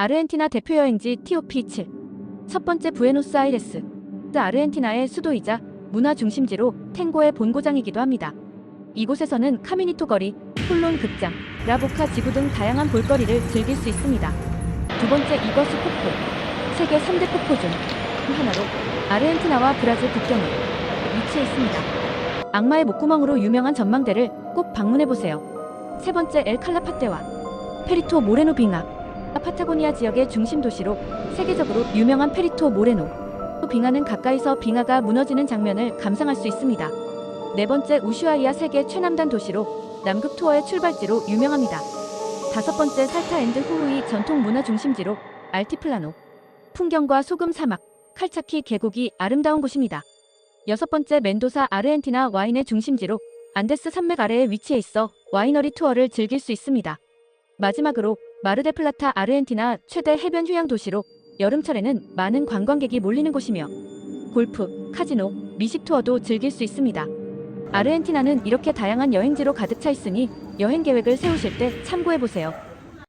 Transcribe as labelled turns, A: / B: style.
A: 아르헨티나 대표 여행지 TOP7. 첫 번째 부에노스아이레스. 아르헨티나의 수도이자 문화 중심지로 탱고의 본고장이기도 합니다. 이곳에서는 카미니토 거리, 폴론 극장, 라보카 지구 등 다양한 볼거리를 즐길 수 있습니다. 두 번째 이거수 폭포. 세계 3대 폭포 중 하나로 아르헨티나와 브라질 국경에 위치해 있습니다. 악마의 목구멍으로 유명한 전망대를 꼭 방문해 보세요. 세 번째 엘칼라파테와 페리토 모레노 빙하. 파타고니아 지역의 중심 도시로 세계적으로 유명한 페리토 모레노. 빙하는 가까이서 빙하가 무너지는 장면을 감상할 수 있습니다. 네 번째 우슈아이아 세계 최남단 도시로 남극 투어의 출발지로 유명합니다. 다섯 번째 살타 앤드 후우이 전통 문화 중심지로 알티플라노. 풍경과 소금 사막, 칼차키 계곡이 아름다운 곳입니다. 여섯 번째 멘도사 아르헨티나 와인의 중심지로 안데스 산맥 아래에 위치해 있어 와이너리 투어를 즐길 수 있습니다. 마지막으로 마르데 플라타 아르헨티나 최대 해변 휴양 도시로 여름철에는 많은 관광객이 몰리는 곳이며 골프, 카지노, 미식 투어도 즐길 수 있습니다. 아르헨티나는 이렇게 다양한 여행지로 가득 차 있으니 여행 계획을 세우실 때 참고해 보세요.